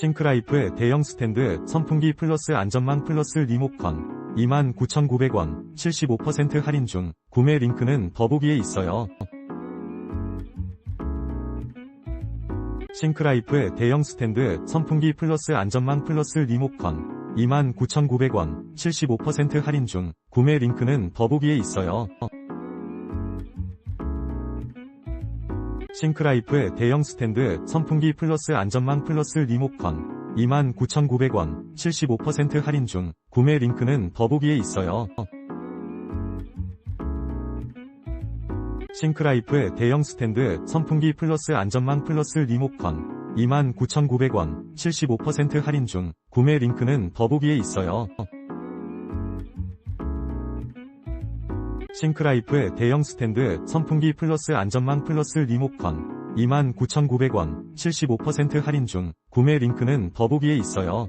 싱크라이프의 대형 스탠드 선풍기 플러스 안전망 플러스 리모컨 29,900원 75% 할인 중 구매 링크는 더보기에 있어요. 싱크라이프의 대형 스탠드 선풍기 플러스 안전망 플러스 리모컨 29,900원 75% 할인 중 구매 링크는 더보기에 있어요. 싱크라이프의 대형 스탠드 선풍기 플러스 안전망 플러스 리모컨 29,900원 75% 할인 중 구매 링크는 더보기에 있어요. 싱크라이프의 대형 스탠드 선풍기 플러스 안전망 플러스 리모컨 29,900원 75% 할인 중 구매 링크는 더보기에 있어요. 싱크라이프의 대형 스탠드 선풍기 플러스 안전망 플러스 리모컨 29,900원 75% 할인 중 구매 링크는 더보기에 있어요.